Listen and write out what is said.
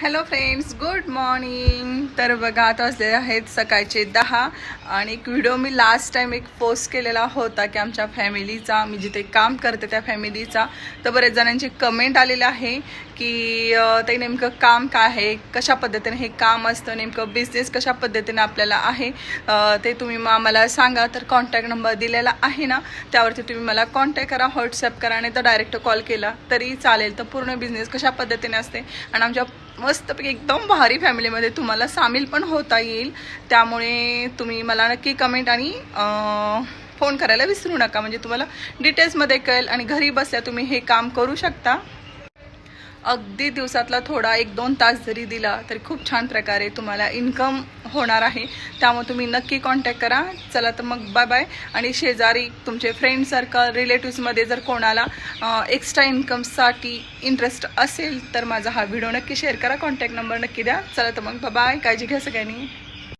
Hello friends good morning तर बघा आता असले आहेत सकाळचे दहा. आणि एक व्हिडिओ मी लास्ट टाईम एक पोस्ट केलेला होता की आमच्या फॅमिलीचा मी जिथे काम करते त्या फॅमिलीचा तर बरेच जणांची कमेंट आलेले आहे की ते नेमकं काम काय आहे? कशा पद्धतीने हे काम असतं? नेमकं बिझनेस कशा पद्धतीने आपल्याला आहे? ते तुम्ही मग आम्हाला सांगा. तर कॉन्टॅक्ट नंबर दिलेला आहे ना त्यावरती तुम्ही मला कॉन्टॅक्ट करा व्हॉट्सअप करा आणि तर डायरेक्ट कॉल केला तरी चालेल. तर पूर्ण बिझनेस कशा पद्धतीने असते? आणि आमच्या मस्तपैकी एकदम भारी फॅमिलीमध्ये तुम्हाला सामील पण होता येईल. त्यामुळे तुम्ही मला नक्की कमेंट आणि फोन करायला विसरू नका. म्हणजे तुम्हाला डिटेल्समध्ये कळेल आणि घरी बसल्या तुम्ही हे काम करू शकता. अगदी दिवसातला थोडा एक दोन तास जरी दिला तरी खूप छान प्रकारे तुम्हाला इन्कम होणार आहे. त्यामुळे तुम्ही नक्की कॉन्टॅक्ट करा. चला तर मग बाय बाय आणि शेजारी तुमचे फ्रेंड सर्कल रिलेटिव्समध्ये जर कोणाला एक्स्ट्रा इन्कमसाठी इंटरेस्ट असेल तर माझा हा व्हिडिओ नक्की शेअर करा. कॉन्टॅक्ट नंबर नक्की द्या. चला तर मग बाय काळजी घ्या सगळ्यांनी.